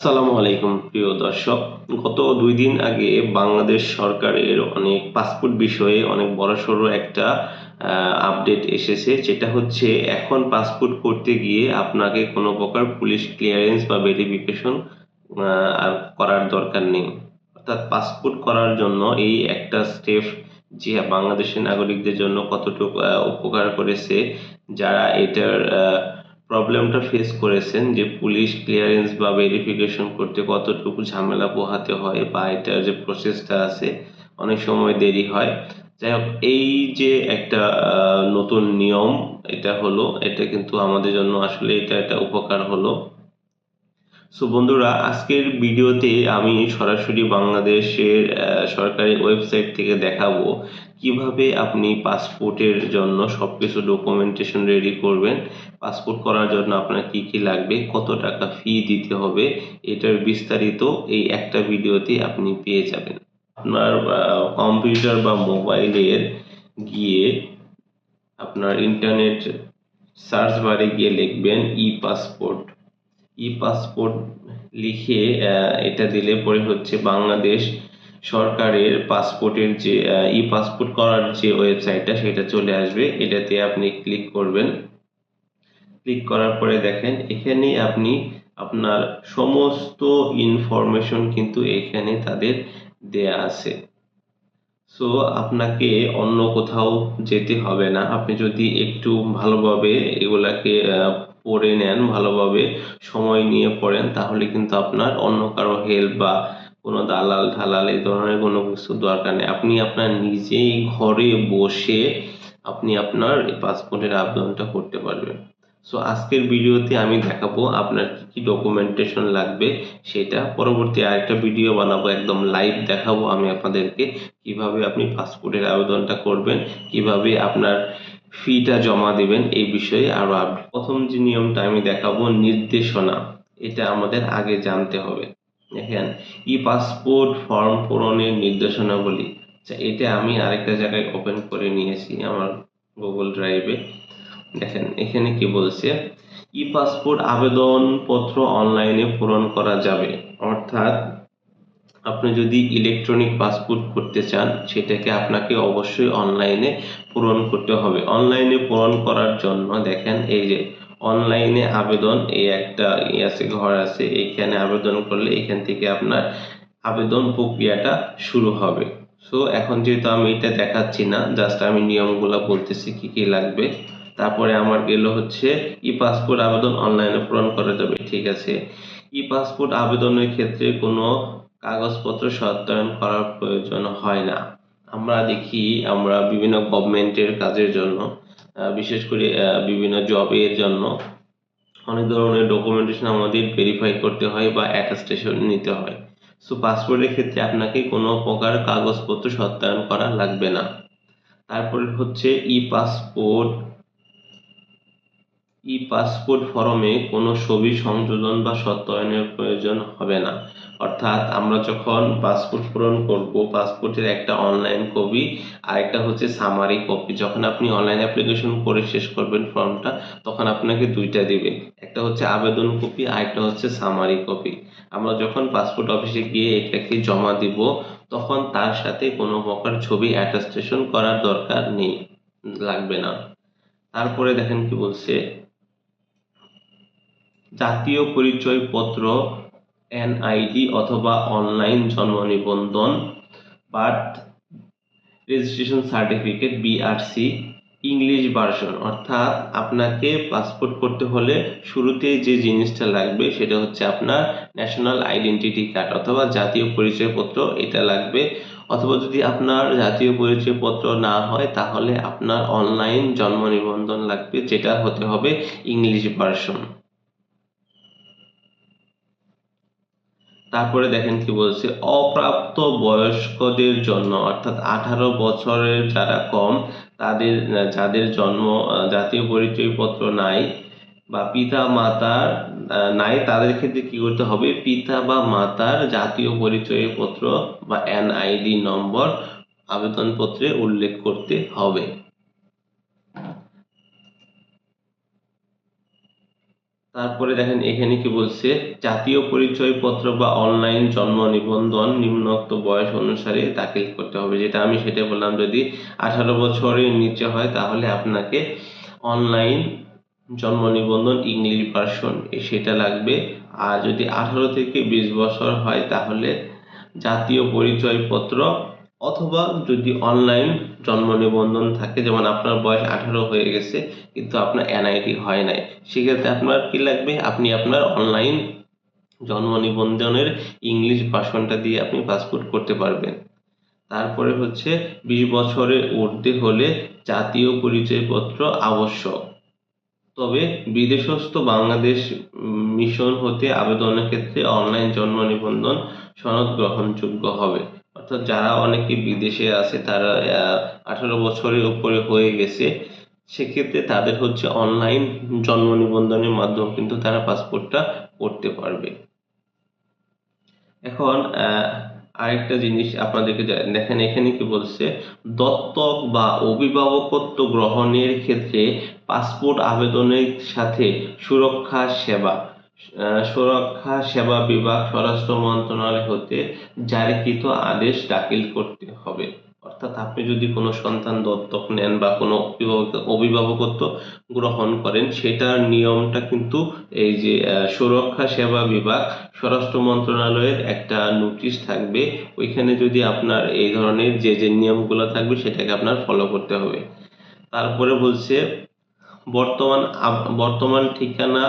আসসালামু আলাইকুম, প্রিয় দর্শক। গত দুই দিন আগে বাংলাদেশ সরকারের অনেক পাসপোর্ট বিষয়ে অনেক বড়সড় একটা আপডেট এসেছে। যেটা হচ্ছে, এখন পাসপোর্ট করতে গিয়ে আপনাকে কোনো প্রকার পুলিশ ক্লিয়ারেন্স বা ভেরিফিকেশন আর করার দরকার নেই। অর্থাৎ পাসপোর্ট করার জন্য এই একটা স্টেপ যে বাংলাদেশের নাগরিকদের জন্য কতটুকু উপকার করেছে, যারা এটার প্রবলেমটা ফেস করেছেন যে পুলিশ ক্লিয়ারেন্স বা ভেরিফিকেশন করতে কতটুকু ঝামেলা পোহাতে হয় বা এটার যে প্রসেসটা আছে, অনেক সময় দেরি হয়। যাই হোক, এই যে একটা নতুন নিয়ম, এটা হলো, এটা কিন্তু আমাদের জন্য আসলে এটা একটা উপকার হলো। সো বন্ধুরা, আজকের ভিডিওতে আমি সরাসরি বাংলাদেশের সরকারি ওয়েবসাইট থেকে দেখাবো কীভাবে আপনি পাসপোর্টের জন্য সব কিছু ডকুমেন্টেশন রেডি করবেন। পাসপোর্ট করার জন্য আপনার কি কি লাগবে, কত টাকা ফি দিতে হবে, এটার বিস্তারিত এই একটা ভিডিওতে আপনি পেয়ে যাবেন। আপনার কম্পিউটার বা মোবাইলের গিয়ে আপনার ইন্টারনেট সার্চ বারে গিয়ে লিখবেন ই পাসপোর্ট ই পাসপোর্ট লিখে এটা দিলে পরে হচ্ছে বাংলাদেশ সরকারের পাসপোর্টের যে ই পাসপোর্ট করার যে ওয়েবসাইটটা সেটা চলে আসবে। এটাতে আপনি ক্লিক করবেন। ক্লিক করার পরে দেখেন, এখানে আপনি আপনার সমস্ত ইনফরমেশন কিন্তু এখানে তাদের দেয়া আছে। সো আপনাকে অন্য কোথাও যেতে হবে না। আপনি যদি একটু ভালোভাবে এগুলাকে পড়ে নেন, ভালোভাবে সময় নিয়ে পড়েন, তাহলে কিন্তু আপনার অন্য কারও হেল্প বা কোনো দালাল ঢালাল এই ধরনের কোনো কিছু দরকার নেই। আপনি আপনার নিজেই ঘরে বসে আপনি আপনার পাসপোর্টের আবেদনটা করতে পারবেন। সো আজকের ভিডিওতে আমি দেখাবো আপনার কি কি ডকুমেন্টেশন লাগবে, সেটা পরবর্তী আরেকটা ভিডিও বানাবো, একদম লাইভ দেখাবো আমি আপনাদেরকে, কীভাবে আপনি পাসপোর্টের আবেদনটা করবেন, কীভাবে আপনার ফিটা জমা দিবেন এই বিষয়ে, আরও আপডেট প্রথম যে নিয়মটা আমি দেখাবো, নির্দেশনা, এটা আমাদের আগে জানতে হবে। দেখেন, ই পাসপোর্ট ফর্ম পূরণের নির্দেশনাবলী আচ্ছা এটা আমি আরেকটা জায়গায় ওপেন করে নিয়েছি আমার গুগল ড্রাইভে। দেখেন, এখানে কি বলছে, ই পাসপোর্ট আবেদনপত্র অনলাইনে পূরণ করা যাবে। অর্থাৎ, আপনি যদি ইলেকট্রনিক পাসপোর্ট করতে চান, সেটাকে আপনাকে অবশ্যই অনলাইনে পূরণ করতে হবে। অনলাইনে পূরণ করার জন্য দেখেন এই যে অনলাইনে আবেদন, এই একটা ই আছে, ঘর আছে এইখানে আবেদন করলে এখান থেকে আপনার আবেদন প্রক্রিয়াটা শুরু হবে। সো এখন যেহেতু আমি এটা দেখাচ্ছি না জাস্ট আমি নিয়মগুলো বলতেছি কি কি লাগবে। তারপরে আমার গেল হচ্ছে ই পাসপোর্ট আবেদন অনলাইনে পূরণ করা যাবে, ঠিক আছে? ই পাসপোর্ট আবেদনের ক্ষেত্রে কোনো কাগজপত্র সত্যায়ন করার প্রয়োজন হয় না। আমরা দেখি আমরা বিভিন্ন গভর্নমেন্টের কাজের জন্য বিশেষ করে বিভিন্ন জবের জন্য অনেক ধরনের ডকুমেন্টেশন আমাদের ভেরিফাই করতে হয় বা অ্যাটাস্টেশন নিতে হয়। সো পাসপোর্টের ক্ষেত্রে আপনাকে কোনো প্রকার কাগজপত্র সত্যায়ন করা লাগবে না। তারপরে হচ্ছে ই পাসপোর্ট ই পাসপোর্ট ফর্মে কোনো ছবি সংযোজন বা সত্যায়নের প্রয়োজন হবে না। অর্থাৎ আমরা যখন পাসপোর্ট পূরণ করব, পাসপোর্টের একটা অনলাইন কপি আর একটা হচ্ছে সামারি কপি যখন আপনি অনলাইন অ্যাপ্লিকেশন করে শেষ করবেন ফর্মটা, তখন আপনাকে দুইটা দিবে। একটা হচ্ছে আবেদন কপি আর একটা হচ্ছে সামারি কপি আমরা যখন পাসপোর্ট অফিসে গিয়ে এটাকে জমা দিব, তখন তার সাথে কোনো প্রকার ছবি অ্যাটাস্টেশন করার দরকার নেই, লাগবে না। তারপরে দেখেন কি বলছে জাতীয় পরিচয়পত্র এনআইডি অথবা অনলাইন জন্ম নিবন্ধন birth registration certificate BRC English version অর্থাৎ আপনাকে পাসপোর্ট করতে হলে শুরুতেই যে জিনিসটা লাগবে সেটা হচ্ছে আপনার ন্যাশনাল আইডেন্টিটি কার্ড অথবা জাতীয় পরিচয়পত্র এটা লাগবে। অথবা যদি আপনার জাতীয় পরিচয়পত্র না হয় তাহলে আপনার অনলাইন জন্ম নিবন্ধন লাগবে, যেটা হতে হবে ইংলিশ ভার্সন তারপরে দেখেন কি বলছে অপ্রাপ্ত বয়স্কদের জন্য, অর্থাৎ আঠারো বছরের যারা কম, তাদের, যাদের জন্ম, জাতীয় পরিচয়পত্র নাই বা পিতা মাতার নাই, তাদের ক্ষেত্রে কি করতে হবে? পিতা বা মাতার জাতীয় পরিচয়পত্র বা এনআইডি নম্বর আবেদনপত্রে উল্লেখ করতে হবে। তারপরে দেখেন এখানে কি বলছে, জাতীয় পরিচয়পত্র বা অনলাইন জন্ম নিবন্ধন নিম্নোক্ত বয়স অনুসারে দাখিল করতে হবে। যেটা আমি সেটা বললাম, যদি আঠারো বছরের নিচে হয় তাহলে আপনাকে অনলাইন জন্ম নিবন্ধন ইংলিশ ভার্সন সেটা লাগবে। আর যদি আঠারো থেকে বিশ বছর হয় তাহলে জাতীয় পরিচয়পত্র অথবা যদি অনলাইন জন্ম নিবন্ধন থাকে, যেমন আপনার বয়স আঠারো হয়ে গেছে, কিন্তু আপনার এনআইডি হয় নাই, সেক্ষেত্রে আপনার কি লাগবে? আপনি আপনার অনলাইন জন্ম নিবন্ধনের ইংলিশ ভার্সনটা দিয়ে আপনি পাসপোর্ট করতে পারবেন। তারপরে হচ্ছে বিশ বছরের ঊর্ধ্বে হলে জাতীয় পরিচয়পত্র আবশ্যক। তবে বিদেশস্থ বাংলাদেশ মিশন হতে আবেদনের ক্ষেত্রে অনলাইন জন্ম নিবন্ধন সনদ গ্রহণযোগ্য হবে। অর্থাৎ যারা অনেকে বিদেশে আছে, তারা আঠারো বছরের উপরে হয়ে গেছে, সেক্ষেত্রে তাদের হচ্ছে অনলাইন জন্ম নিবন্ধনের মাধ্যমে কিন্তু তারা পাসপোর্টটা করতে পারবে। এখন আরেকটা জিনিস আপনাদেরকে দেখেন এখানে কি বলছে, দত্তক বা অভিভাবকত্ব গ্রহণের ক্ষেত্রে পাসপোর্ট আবেদনের সাথে সুরক্ষা, সেবা। সুরক্ষা, সেবা বিভাগ, স্বরাষ্ট্র মন্ত্রণালয় হতে জারিকৃত আদেশ দাখিল করতে হবে। অর্থাৎ আপনি যদি কোনো সন্তান দত্তক নেন বা কোনো অভিভাবকত্ব গ্রহণ করেন, সেটার নিয়মটা কিন্তু এই যে সুরক্ষা, সেবা বিভাগ, স্বরাষ্ট্র মন্ত্রণালয়ের একটা নোটিশ থাকবে। ওইখানে যদি আপনার এই ধরনের যে যে নিয়মগুলো থাকবে, সেটাকে আপনার ফলো করতে হবে। তারপরে বলছে, বর্তমান বর্তমান ঠিকানা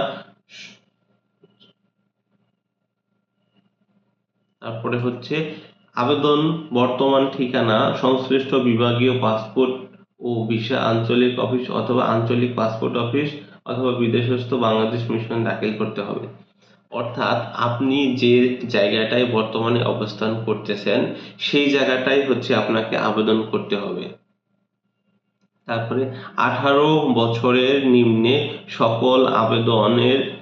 তারপরে হচ্ছে আবেদন, বর্তমান ঠিকানা, সংশ্লিষ্ট বিভাগীয় পাসপোর্ট ও ভিসা, আঞ্চলিক অফিস অথবা আঞ্চলিক পাসপোর্ট অফিস অথবা বিদেশস্থ বাংলাদেশ মিশন দাখিল করতে হবে। অর্থাৎ আপনি যে জায়গাটায় বর্তমানে অবস্থান করতেছেন, সেই জায়গাটাই হচ্ছে আপনাকে আবেদন করতে হবে। তারপরে আঠারো বছরের নিম্নে সকল আবেদনের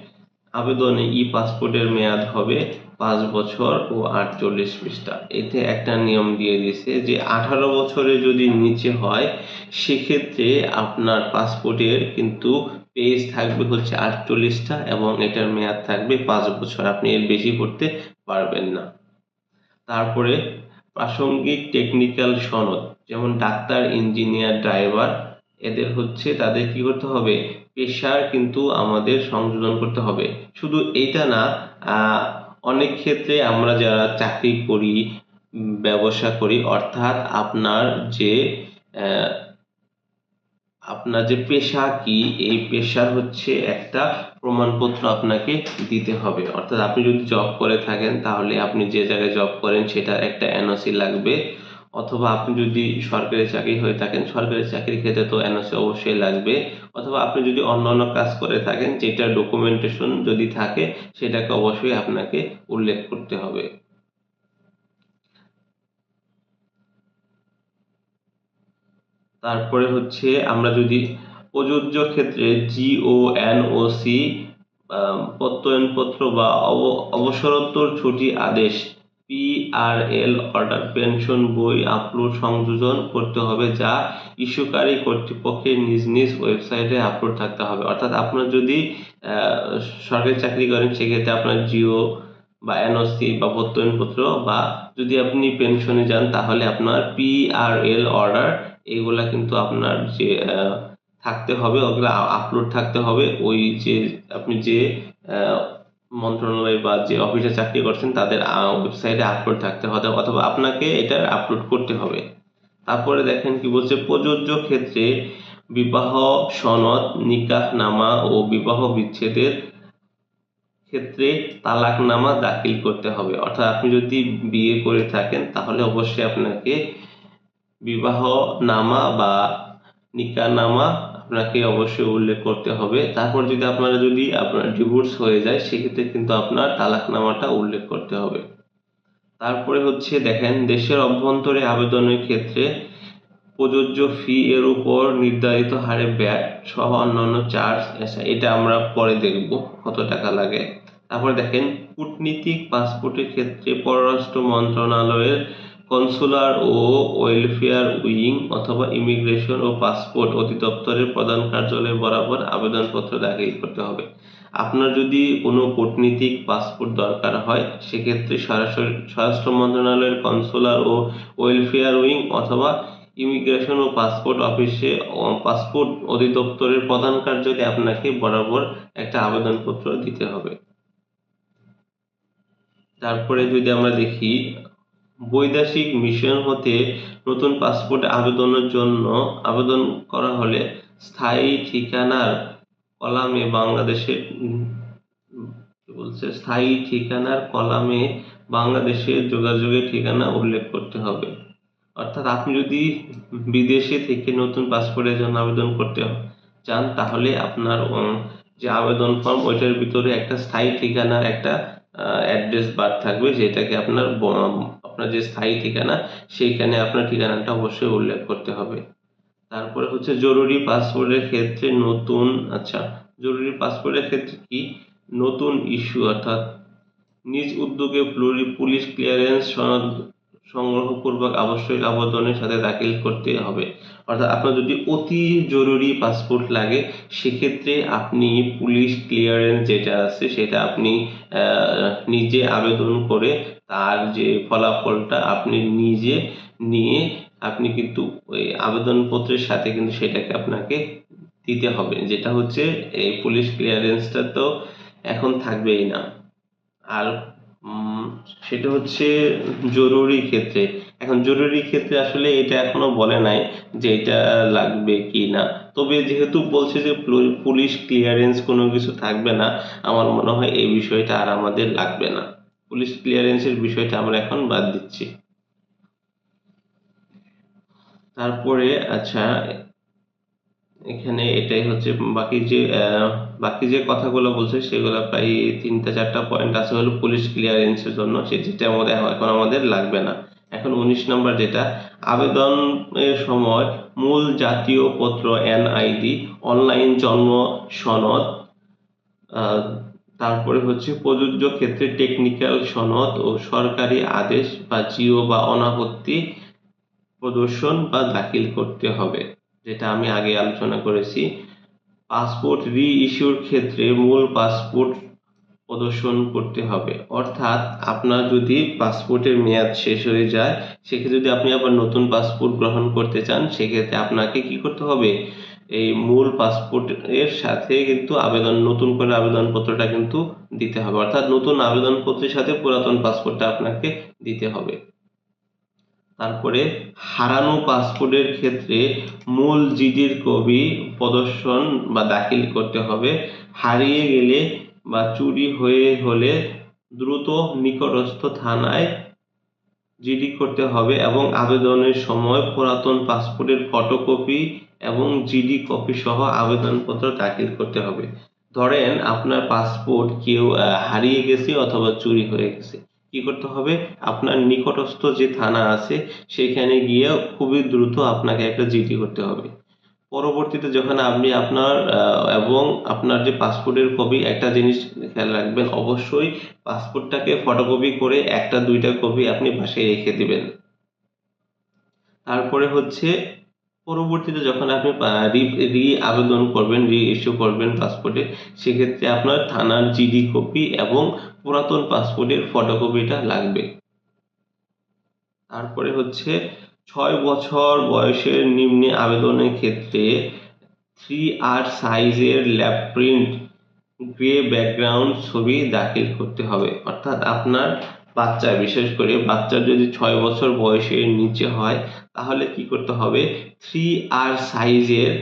আবেদনে ই পাসপোর্টের মেয়াদ হবে পাঁচ বছর ও আটচল্লিশ পৃষ্ঠা। এতে একটা নিয়ম দিয়ে দিছে যে আঠারো বছরে যদি নিচে হয়, সেক্ষেত্রে আপনার পাসপোর্টের কিন্তু পেজ থাকবে হচ্ছে আটচল্লিশটা এবং এটার মেয়াদ থাকবে পাঁচ বছর। আপনি এর বেশি করতে পারবেন না। তারপরে প্রাসঙ্গিক টেকনিক্যাল সনদ, যেমন ডাক্তার, ইঞ্জিনিয়ার, ড্রাইভার, এদের হচ্ছে তাদের কি করতে হবে? পেশার কিন্তু আমাদের সংযোজন করতে হবে। শুধু এইটা না অনেক ক্ষেত্রে আমরা যারা চাকরি করি ব্যবসা করি, অর্থাৎ আপনার যে আপনার যে পেশা কি, এই পেশার হচ্ছে একটা প্রমাণপত্র আপনাকে দিতে হবে। অর্থাৎ আপনি যদি জব করে থাকেন, তাহলে আপনি যে জায়গায় জব করেন, সেটার একটা এনওসি লাগবে। অথবা আপনি যদি সরকারি চাকরি হয়ে থাকেন, সরকারি চাকরির ক্ষেত্রে তো এনওসি অবশ্যই লাগবে। অথবা আপনি যদি অন্য অন্য কাজ করে থাকেন, যেটা ডকুমেন্টেশন যদি থাকে, সেটাকে অবশ্যই আপনাকে উল্লেখ করতে হবে। তারপরে হচ্ছে আমরা যদি প্রযোজ্য ক্ষেত্রে জিও এনওসি প্রত্যয়নপত্র বা অবসরোত্তর ছুটি আদেশ পিআরএল অর্ডার পেনশন বই আপলোড সংযোজন করতে হবে যা ইস্যুকারী কর্তৃপক্ষের নিজ নিজ ওয়েবসাইটে আপলোড থাকতে হবে। অর্থাৎ আপনার যদি সরকারি চাকরি করেন, সেক্ষেত্রে আপনার জিও বা এনওসি বা প্রত্যয়নপত্র বা যদি আপনি পেনশনে যান, তাহলে আপনার পিআরএল অর্ডার এগুলা কিন্তু আপনার যে থাকতে হবে, ওগুলো আপলোড থাকতে হবে। ওই যে, আপনি যে মন্ত্রণালয় বা যে অফিসে চাকরি করছেন, তাদের ওয়েবসাইটে আপলোড থাকতে হবে অথবা আপনাকে এটা আপলোড করতে হবে। তারপরে দেখেন কি বলছে, প্রযোজ্য ক্ষেত্রে বিবাহ সনদ, নিকাহনামা ও বিবাহ বিচ্ছেদের ক্ষেত্রে তালাকনামা দাখিল করতে হবে। অর্থাৎ আপনি যদি বিয়ে করে থাকেন, তাহলে অবশ্যই আপনাকে বিবাহ নামা বা নিকাহনামা আপনাকে অবশ্যই উল্লেখ করতে হবে। তারপর যদি আপনারা যদি আপনার ডিভোর্স হয়ে যায়, সেক্ষেত্রে কিন্তু আপনার তালাকনামাটা উল্লেখ করতে হবে। তারপরে হচ্ছে দেখেন, দেশের অভ্যন্তরে আবেদনের ক্ষেত্রে প্রযোজ্য ফি এর উপর নির্ধারিত হারে ব্যাট সহ অন্যান্য চার্জ এটা আমরা পরে দেখব কত টাকা লাগে। তারপরে দেখেন, কূটনীতিক পাসপোর্টের ক্ষেত্রে পররাষ্ট্র মন্ত্রণালয়ের কনসুলার ও ওয়েলফেয়ার উইং অথবা ইমিগ্রেশন ও পাসপোর্ট অধিদপ্তরের প্রধান কার্যালয় বরাবর আবেদনপত্র দাখিল করতে হবে। আপনার যদি কোনো কূটনীতিক পাসপোর্ট দরকার হয়, সেক্ষেত্রে সরাসরি স্বরাষ্ট্র মন্ত্রণালয়ের কনসুলার ও ওয়েলফেয়ার উইং অথবা ইমিগ্রেশন ও পাসপোর্ট অফিসে পাসপোর্ট অধিদপ্তরের প্রধান কার্যালয়ে আপনাকে বরাবর একটা আবেদনপত্র দিতে হবে। তারপরে যদি আমরা দেখি বৈদেশিক মিশন হতে নতুন পাসপোর্ট আবেদনের জন্য আবেদন করা হলে স্থায়ী ঠিকানার কলামে বাংলাদেশের বলছে, স্থায়ী ঠিকানার কলামে বাংলাদেশের যোগাযোগের ঠিকানা উল্লেখ করতে হবে। অর্থাৎ আপনি যদি বিদেশে থেকে নতুন পাসপোর্টের জন্য আবেদন করতে চান, তাহলে আপনার যে আবেদন ফর্ম, ওইটার ভিতরে একটা স্থায়ী ঠিকানার একটা অ্যাড্রেস বার থাকবে, যেটাকে আপনার আপনার যে স্থায়ী ঠিকানা, সেইখানে আপনার ঠিকানাটা অবশ্যই উল্লেখ করতে হবে। তারপরে হচ্ছে জরুরি পাসপোর্টের ক্ষেত্রে নতুন আচ্ছা জরুরি পাসপোর্টের ক্ষেত্রে কি? নতুন ইস্যু, অর্থাৎ নিজ উদ্যোগে পুলিশ ক্লিয়ারেন্স সনদ সংগ্রহপূর্বক আবশ্যক আবেদনের সাথে দাখিল করতে হবে। অর্থাৎ আপনার যদি অতি জরুরি পাসপোর্ট লাগে, সেক্ষেত্রে আপনি পুলিশ ক্লিয়ারেন্স যেটা আছে, সেটা আপনি নিজে আবেদন করে তার যে ফলাফলটা আপনি নিজে নিয়ে আপনি কিন্তু ওই আবেদনপত্রের সাথে কিন্তু সেটাকে আপনাকে দিতে হবে। যেটা হচ্ছে এই পুলিশ ক্লিয়ারেন্সটা তো এখন থাকবেই না। আর সেটা হচ্ছে জরুরি ক্ষেত্রে। এখন জরুরি ক্ষেত্রে আসলে এটা এখনও বলে নাই যে এটা লাগবে কি না। তবে যেহেতু বলছে যে পুলিশ ক্লিয়ারেন্স কোনো কিছু থাকবে না, আমার মনে হয় এই বিষয়টা আর আমাদের লাগবে না। পুলিশ ক্লিয়ারেন্সের বিষয়টা আমরা এখন বাদ দিচ্ছি। তারপরে আচ্ছা এখানে এটাই হচ্ছে, বাকি যে বাকি যে কথাগুলো বলছে সেগুলো প্রায় তিনটা, চারটা পয়েন্ট আছে হলো পুলিশ ক্লিয়ারেন্সের জন্য, সে যেটা আমাদের, এখন আমাদের লাগবে না। এখন উনিশ নম্বর যেটা, আবেদনের সময় মূল জাতীয় পত্র এনআইডি অনলাইন জন্ম সনদ তারপরে হচ্ছে প্রযোজ্য ক্ষেত্রে টেকনিক্যাল সনদ ও সরকারি আদেশ বা জিও বা অনাপত্তি প্রদর্শন বা দাখিল করতে হবে, যেটা আমি আগে আলোচনা করেছি। পাসপোর্ট রি ইস্যুর ক্ষেত্রে মূল পাসপোর্ট প্রদর্শন করতে হবে। অর্থাৎ আপনার যদি পাসপোর্টের মেয়াদ শেষ হয়ে যায়, সেক্ষেত্রে যদি আপনি আবার নতুন পাসপোর্ট গ্রহণ করতে চান, সেক্ষেত্রে আপনাকে কি করতে হবে? এই মূল পাসপোর্টের সাথে কিন্তু আবেদন, নতুন করে আবেদনপত্রটা কিন্তু দিতে হবে। অর্থাৎ নতুন আবেদনপত্রের সাথে পুরাতন পাসপোর্টটা আপনাকে দিতে হবে। তারপরে হারানো পাসপোর্টের ক্ষেত্রে মূল জিডির কপি প্রদর্শন বা দাখিল করতে হবে। হারিয়ে গেলে বা চুরি হয়ে হলে দ্রুত নিকটস্থ থানায় জিডি করতে হবে এবং আবেদনের সময় পুরাতন পাসপোর্টের ফটোকপি এবং জিডি কপি সহ আবেদনপত্র দাখিল করতে হবে। ধরেন আপনার পাসপোর্ট কেউ হারিয়ে গেছে অথবা চুরি হয়ে গেছে। কি করতে হবে? আপনার নিকটস্থ যে থানা আছে, সেখানে গিয়ে খুবই দ্রুত আপনাকে একটা জিডি করতে হবে। পরবর্তীতে যখন আপনি আপনার এবং আপনার যে পাসপোর্টের কপি একটা জিনিস খেয়াল রাখবেন, অবশ্যই পাসপোর্টটাকে ফটোকপি করে একটা দুইটা কপি আপনি বাসায় রেখে দিবেন। তারপরে হচ্ছে পরবর্তীতে যখন আপনি রি রি আবেদন করবেন, রি ইস্যু করবেন পাসপোর্টে সেক্ষেত্রে আপনার থানার জিডি কপি এবং পুরাতন পাসপোর্টের ফটোকপিটা লাগবে। তারপরে হচ্ছে ছয় বছর বয়সের নিম্নে আবেদনের ক্ষেত্রে থ্রি আর সাইজের ল্যাব প্রিন্ট গ্রে ব্যাকগ্রাউন্ড ছবি দাখিল করতে হবে। অর্থাৎ আপনার বাচ্চা, বিশেষ করে বাচ্চার যদি ছয় বছর বয়সের নিচে হয় তাহলে কি করতে হবে? থ্রি আর সাইজের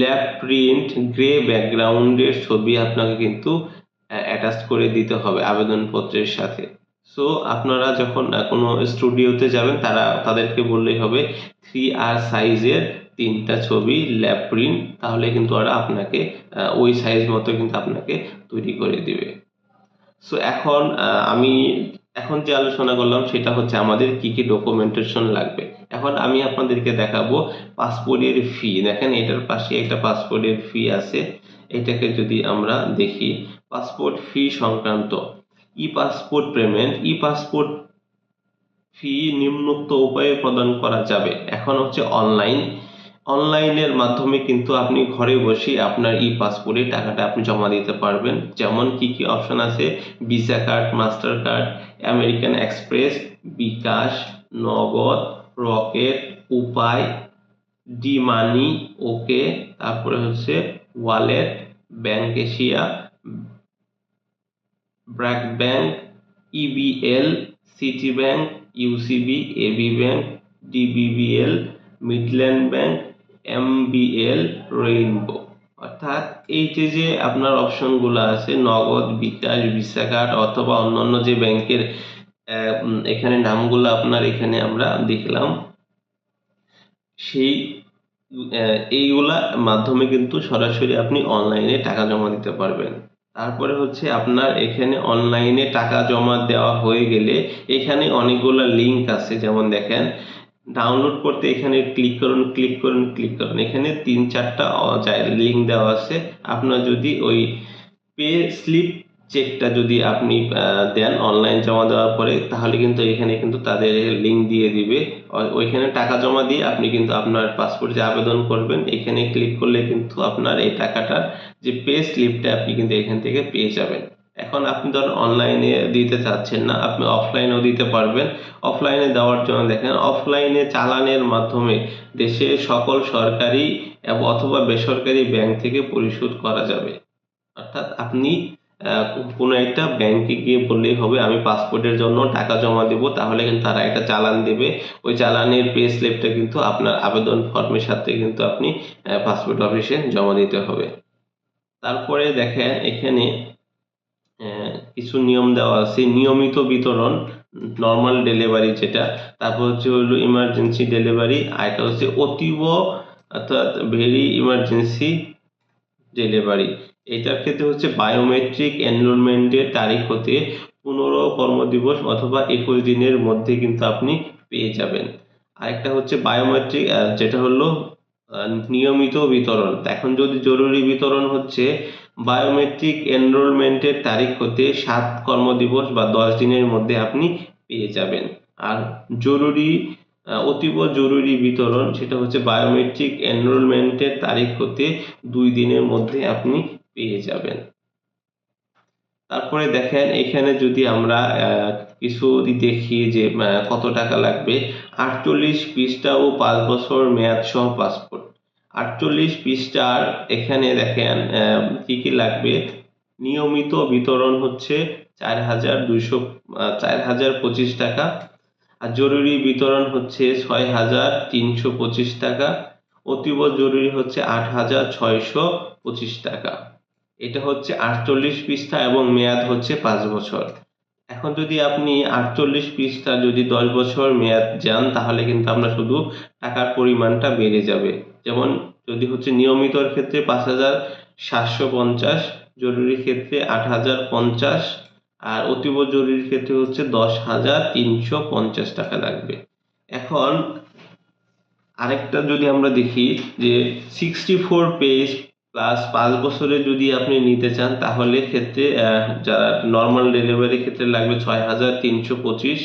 ল্যাব প্রিন্ট গ্রে ব্যাকগ্রাউন্ডের ছবি আপনাকে কিন্তু অ্যাটাচ করে দিতে হবে আবেদনপত্রের সাথে। সো আপনারা যখন কোনো স্টুডিওতে যাবেন, তারা, তাদেরকে বললেই হবে থ্রি আর সাইজের তিনটা ছবি ল্যাব প্রিন্ট তাহলে কিন্তু ওরা আপনাকে ওই সাইজ মতো কিন্তু আপনাকে তৈরি করে দিবে। সো এখন আমি এখন যে আলোচনা করলাম, সেটা হচ্ছে আমাদের কি কি ডকুমেন্টেশন লাগবে। এখন আমি আপনাদেরকে দেখাবো পাসপোর্টের ফি দেখেন, এটার পাশে একটা পাসপোর্টের ফি আছে। এটাকে যদি আমরা দেখি পাসপোর্ট ফি সংক্রান্ত। E passport payment e passport fee নিম্নোক্ত উপায়ে প্রদান করা যাবে। এখন হচ্ছে অনলাইন অনলাইনের মাধ্যমে কিন্তু আপনি ঘরে বসে আপনার ই পাসপোর্টে টাকাটা আপনি জমা দিতে পারবেন। যেমন কি কি অপশন আছে? Visa card, Master card, American Express, bKash, Nagad, Rocket, Upay D money okay, তারপরে হচ্ছে wallet, Bank Asia, BRAC Bank, EBL, City Bank, UCB, AB Bank, DBBL, Midland Bank MBL Rainbow অর্থাৎ এই যে আপনার অপশনগুলো আছে, নগদ, বিকাশ ভিসা কার্ড অথবা অন্যান্য যে ব্যাংকের এখানে নামগুলো আপনার এখানে আমরা দেখলাম, সেই এইগুলা মাধ্যমে কিন্তু সরাসরি আপনি অনলাইনে টাকা জমা দিতে পারবেন। তারপরে হচ্ছে আপনার এখানে অনলাইনে টাকা জমা দেওয়া হয়ে গেলে এখানে অনেকগুলো লিংক আছে, যেমন দেখেন ডাউনলোড করতে এখানে ক্লিক করুন ক্লিক করুন ক্লিক করুন। এখানে তিন, চারটা লিঙ্ক দেওয়া আছে। আপনার যদি ওই পে স্লিপ চেকটা যদি আপনি দেন অনলাইন জমা দেওয়ার পরে, তাহলে কিন্তু এখানে কিন্তু তাদের লিঙ্ক দিয়ে দিবে। ওইখানে টাকা জমা দিয়ে আপনি কিন্তু আপনার পাসপোর্ট আবেদন করবেন, এখানে ক্লিক করলে কিন্তু আপনার এই টাকাটার যে পে স্লিপটা আপনি কিন্তু এখান থেকে পেয়ে যাবেন। এখন আপনি ধরুন অনলাইনে দিতে চাচ্ছেন না, আপনি অফলাইনেও দিতে পারবেন। অফলাইনে দেওয়ার জন্য দেখেন অফলাইনে চালানের মাধ্যমে দেশে সকল সরকারি অথবা বেসরকারি ব্যাংক থেকে পরিশোধ করা যাবে। অর্থাৎ আপনি কোনো একটা ব্যাংকে গিয়ে বললেই হবে, আমি পাসপোর্টের জন্য টাকা জমা দেব, তাহলে কিন্তু তারা একটা চালান দেবে। ওই চালানের পে স্লিপটা কিন্তু আপনার আবেদন ফর্মের সাথে কিন্তু আপনি পাসপোর্ট অফিসে জমা দিতে হবে। তারপরে দেখেন, এখানে কিছু নিয়ম দেওয়া আছে, নিয়মিত বিতরণ নর্মাল ডেলিভারি যেটা, তারপর হচ্ছে হলো ইমার্জেন্সি ডেলিভারি আর এটা হচ্ছে অতীব, অর্থাৎ ভেরি ইমার্জেন্সি ডেলিভারি এটার ক্ষেত্রে হচ্ছে বায়োমেট্রিক এনরোলমেন্টের তারিখ হতে পনেরো কর্মদিবস অথবা একুশ দিনের মধ্যে কিন্তু আপনি পেয়ে যাবেন। আরেকটা হচ্ছে বায়োমেট্রিক যেটা হলো নিয়মিত বিতরণ। এখন যদি জরুরি বিতরণ হচ্ছে বায়োমেট্রিক এনরোলমেন্টের তারিখ হতে সাত কর্মদিবস বা দশ দিনের মধ্যে আপনি পেয়ে যাবেন। আর জরুরি অতীব জরুরি বিতরণ, সেটা হচ্ছে বায়োমেট্রিক এনরোলমেন্টের তারিখ হতে দুই দিনের মধ্যে আপনি পেয়ে যাবেন। তারপরে দেখেন, এখানে যদি আমরা কিছু দেখি যে কত টাকা লাগবে, আটচল্লিশ পৃষ্ঠা ও পাঁচ বছর মেয়াদ সহ পাসপোর্ট আটচল্লিশ পৃষ্ঠার এখানে দেখেন কি কি লাগবে? নিয়মিত বিতরণ হচ্ছে চার হাজার দুইশো চার হাজার পঁচিশ টাকা। আর জরুরি বিতরণ হচ্ছে ছয় হাজার তিনশো পঁচিশ টাকা। অতীব জরুরি হচ্ছে আট হাজার ছয়শো পঁচিশ টাকা। এটা হচ্ছে আটচল্লিশ পৃষ্ঠা এবং মেয়াদ হচ্ছে পাঁচ বছর। এখন যদি আপনি আটচল্লিশ পৃষ্ঠা যদি দশ বছর মেয়াদ যান, তাহলে কিন্তু আপনার শুধু টাকার পরিমাণটা বেড়ে যাবে। যেমন যদি হচ্ছে নিয়মিতর ক্ষেত্রে পাঁচ হাজার সাতশো পঞ্চাশ, জরুরি ক্ষেত্রে আট হাজার পঞ্চাশ আর অতীব জরুরি ক্ষেত্রে হচ্ছে দশ হাজার তিনশো পঞ্চাশ টাকা লাগবে। এখন আরেকটা যদি আমরা দেখি যে সিক্সটি ফোর পেজ প্লাস পাঁচ বছরে যদি আপনি নিতে চান, তাহলে ক্ষেত্রে যারা নর্মাল ডেলিভারি ক্ষেত্রে লাগবে ছয় হাজার তিনশো পঁচিশ,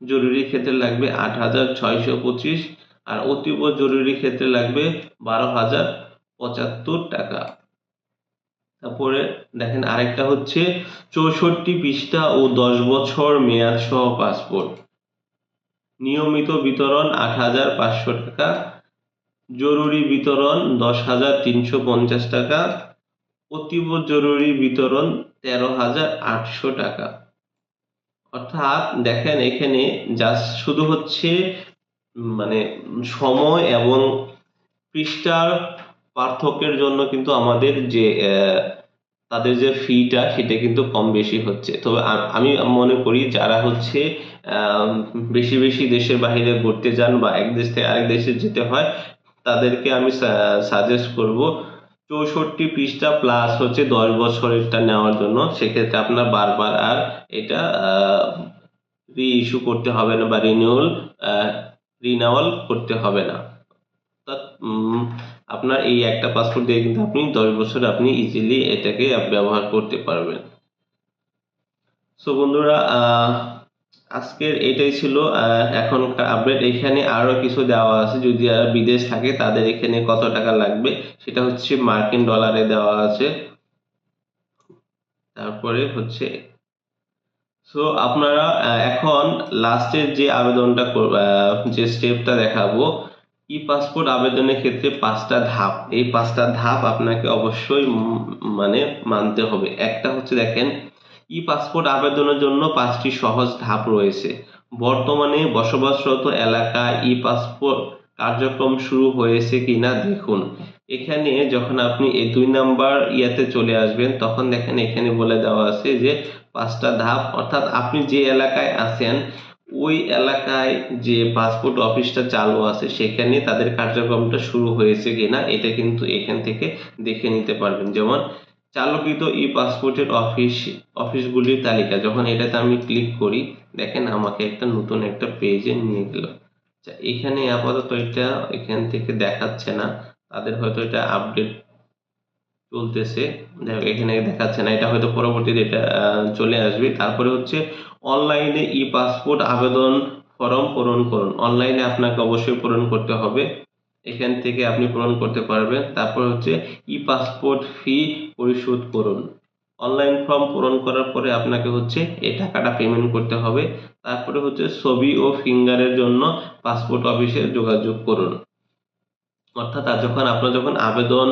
জরুরি ক্ষেত্রে লাগবে আট হাজার ছয়শো পঁচিশ আর অতীব জরুরি ক্ষেত্রে লাগবে বারো হাজার পঁচাত্তর টাকা। তারপরে দেখেন আরেকটা হচ্ছে চৌষট্টি পৃষ্ঠা ও দশ বছর মেয়াদ সহ পাসপোর্ট। নিয়মিত বিতরণ আট হাজার পাঁচশো টাকা, জরুরি বিতরণ দশ হাজার তিনশো পঞ্চাশ টাকা, অতীব জরুরি বিতরণ তেরো হাজার আটশো টাকা। অর্থাৎ দেখেন এখানে জাস্ট শুধু হচ্ছে মানে সময় এবং পৃষ্ঠার পার্থক্যের জন্য কিন্তু আমাদের যে তাদের যে ফিটা সেটা কিন্তু কম বেশি হচ্ছে। তবে আমি মনে করি যারা হচ্ছে বেশি বেশি দেশের বাইরে ঘুরতে যান বা এক দেশ থেকে আরেক দেশে যেতে হয়, তাদেরকে আমি সাজেস্ট করব, চৌষট্টি পৃষ্ঠা প্লাস হচ্ছে দশ বছরেরটা নেওয়ার জন্য। সেক্ষেত্রে আপনার বারবার আর এটা রি ইস্যু করতে হবে না বা রিনিউয়াল রিনাওয়াল করতে হবে না। অর্থাৎ আপনার এই একটা পাসপোর্ট দিয়ে কিন্তু আপনি দশ বছর আপনি ইজিলি এটাকে ব্যবহার করতে পারবেন। সো বন্ধুরা আজকের এটাই ছিল এখনকার আপডেট এখানে আরও কিছু দেওয়া আছে। যদি যারা বিদেশ থাকে, তাদের এখানে কত টাকা লাগবে? সেটা হচ্ছে মার্কিন ডলারে দেওয়া আছে। তারপরে হচ্ছে সো আপনারা এখন লাস্টের যে আবেদনটা যে স্টেপটা দেখাবো ই পাসপোর্ট আবেদনের ক্ষেত্রে পাঁচটা ধাপ? এই পাঁচটা ধাপ আপনাকে অবশ্যই মানে মানতে হবে। একটা হচ্ছে দেখেন, ই পাসপোর্ট আবেদনের জন্য পাঁচটি সহজ ধাপ রয়েছে। বর্তমানে বসবাসরত এলাকা ই পাসপোর্ট কার্যক্রম শুরু হয়েছে কিনা দেখুন। এখানে যখন আপনি এই দুই নাম্বার ইয়াতে চলে আসবেন, তখন দেখেন এখানে বলে দেওয়া আছে যে পাঁচটা ধাপ, অর্থাৎ আপনি যে এলাকায় আছেন, ওই এলাকায় যে পাসপোর্ট অফিসটা চালু আছে, সেখানে তাদের কার্যক্রমটা শুরু হয়েছে কিনা, এটা কিন্তু এখান থেকে দেখে নিতে পারবেন। যেমন চালকিত ই পাসপোর্টের অফিস, অফিসগুলির তালিকা, যখন এটাতে আমি ক্লিক করি, দেখেন আমাকে একটা নতুন একটা পেজে নিয়ে গেল। আচ্ছা এখানে আপাতত এটা এখান থেকে দেখাচ্ছে না, তাদের হয়তো এটা আপডেট চলতেছে। হোক এখানে দেখাচ্ছে না, এটা হয়তো পরবর্তীতে এটা চলে আসবে। তারপরে হচ্ছে অনলাইনে ই পাসপোর্ট আবেদন ফর্ম পূরণ করুন। অনলাইনে আপনাকে অবশ্যই পূরণ করতে হবে। এখান থেকে আপনি পূরণ করতে পারবেন। তারপর হচ্ছে ই পাসপোর্ট ফি পরিশোধ করুন। অনলাইন ফর্ম পূরণ করার পরে আপনাকে হচ্ছে এই টাকাটা পেমেন্ট করতে হবে। তারপরে হচ্ছে ছবি ও ফিঙ্গারের জন্য পাসপোর্ট অফিসে যোগাযোগ করুন। অর্থাৎ যখন আপনার যখন আবেদন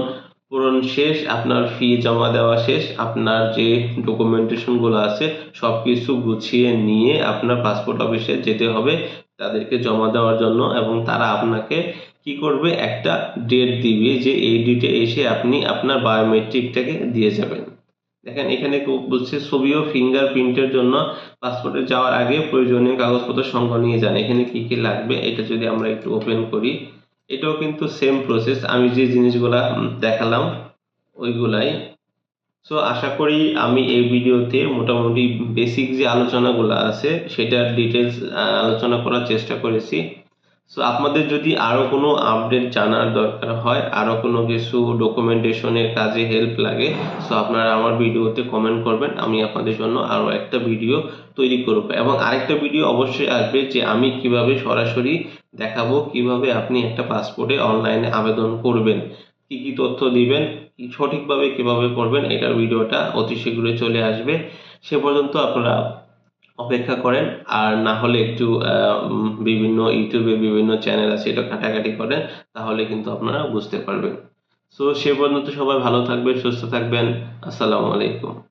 পূরণ শেষ, আপনার ফি জমা দেওয়া শেষ, আপনার যে ডকুমেন্টেশনগুলো আছে, সবকিছু গুছিয়ে নিয়ে আপনার পাসপোর্ট অফিসে যেতে হবে, তাদেরকে জমা দেওয়ার জন্য এবং তারা আপনাকে কি করবে? একটা ডেট দিবে যে এই ডেটে এসে আপনি আপনার বায়োমেট্রিকটাকে দিয়ে যাবেন। দেখেন, এখানে বলছে ছবি ও ফিঙ্গারপ্রিন্টের জন্য পাসপোর্টে যাওয়ার আগে প্রয়োজনীয় কাগজপত্র সঙ্গে নিয়ে যান। এখানে কি কি লাগবে? এটা যদি আমরা একটু ওপেন করি। এটাও কিন্তু সেম প্রসেস আমি যে জিনিসগুলা দেখালাম, ওইগুলাই। সো আশা করি আমি এই ভিডিওতে মোটামুটি বেসিক যে আলোচনাগুলো আছে, সেটার ডিটেলস আলোচনা করার চেষ্টা করেছি। সো আপনাদের যদি আরও কোনো আপডেট জানার দরকার হয় আরও কোনো কিছু ডকুমেন্টেশনের কাজে হেল্প লাগে সো আপনারা আমার ভিডিওতে কমেন্ট করবেন। আমি আপনাদের জন্য আরও একটা ভিডিও তৈরি করব। এবং আরেকটা ভিডিও অবশ্যই আসবে যে আমি কীভাবে সরাসরি দেখাবো কীভাবে আপনি একটা পাসপোর্টে অনলাইনে আবেদন করবেন। কি কি তথ্য দিবেন, কি সঠিকভাবে কীভাবে করবেন, এটার ভিডিওটা অতি শীঘ্রই চলে আসবে। সে পর্যন্ত আপনারা অপেক্ষা করেন, আর না হলে একটু বিভিন্ন ইউটিউবে বিভিন্ন চ্যানেল আছে, এটা ঘাটাঘাটি করেন, তাহলে কিন্তু আপনারা বুঝতে পারবেন। সো সে পর্যন্ত সবাই ভালো থাকবেন, সুস্থ থাকবেন। আসসালামু আলাইকুম।